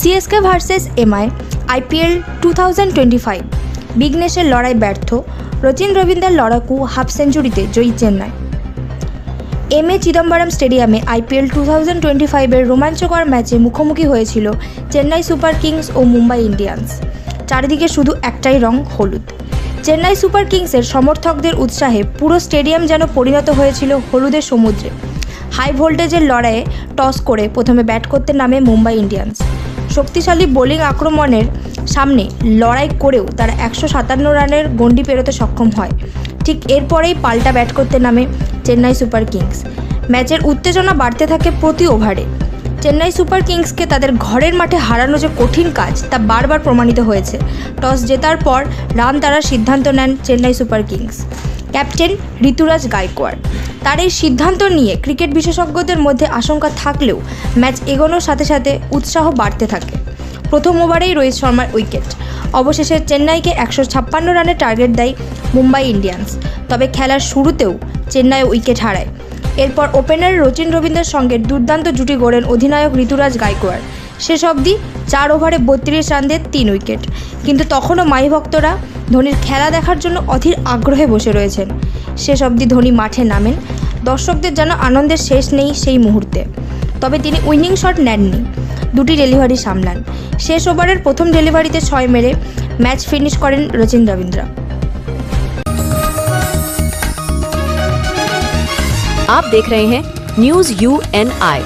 CSK versus MI IPL two thousand twenty five বিঘ্নেশের লড়াই ব্যর্থ, রচিন রবীন্দ্রের লড়াকু হাফ সেঞ্চুরিতে জয়ী চেন্নাই। এম এ চিদম্বরম স্টেডিয়ামে আইপিএল টু থাউজেন্ড টোয়েন্টি ফাইভের রোমাঞ্চকর ম্যাচে মুখোমুখি হয়েছিল চেন্নাই সুপার কিংস ও মুম্বাই ইন্ডিয়ান্স। চারিদিকে শুধু একটাই রং হলুদ। চেন্নাই সুপার কিংসের সমর্থকদের উৎসাহে পুরো স্টেডিয়াম যেন পরিণত হয়েছিল হলুদের সমুদ্রে। হাই ভোল্টেজের লড়াইয়ে টস করে প্রথমে ব্যাট করতে নামে মুম্বাই ইন্ডিয়ান্স। শক্তিশালী বোলিং আক্রমণের সামনে লড়াই করেও তারা একশো সাতান্ন রানের গণ্ডি পেরোতে সক্ষম হয়। ঠিক এরপরেই পাল্টা ব্যাট করতে নামে চেন্নাই সুপার কিংস। ম্যাচের উত্তেজনা বাড়তে থাকে প্রতি ওভারে। চেন্নাই সুপার কিংসকে তাদের ঘরের মাঠে হারানো যে কঠিন কাজ, তা বারবার প্রমাণিত হয়েছে। টস জেতার পর রান তারার সিদ্ধান্ত নেন Chennai super kings. Captain Ruturaj Gaikwad তার এই সিদ্ধান্ত নিয়ে ক্রিকেট বিশেষজ্ঞদের মধ্যে আশঙ্কা থাকলেও ম্যাচ এগোনোর সাথে সাথে উৎসাহ বাড়তে থাকে। প্রথম ওভারেই রোহিত শর্মার উইকেট। অবশেষে চেন্নাইকে একশো ছাপ্পান্ন রানের টার্গেট দেয় মুম্বাই ইন্ডিয়ান্স। তবে খেলার শুরুতেও চেন্নাই উইকেট হারায়। এরপর ওপেনার রচিন রবীন্দ্রের সঙ্গে দুর্দান্ত জুটি গড়েন অধিনায়ক ঋতুরাজ গায়কোয়াড় শেষ অবধি চার ওভারে বত্রিশ রান দেন তিন উইকেট। কিন্তু তখনও মাই ভক্তরা ধোনির খেলা দেখার জন্য অধীর আগ্রহে বসে রয়েছেন শেষ অবধি ধোনি মাঠে নামেন দর্শকদের যেন আনন্দের শেষ নেই সেই মুহূর্তে তবে তিনি উইনিং শট নেননি দুটি ডেলিভারি সামলান শেষ ওভারের প্রথম ডেলিভারিতে ছয় মেরে ম্যাচ ফিনিশ করেন রচিন রবীন্দ্র आप देख रहे हैं न्यूज यू एन आई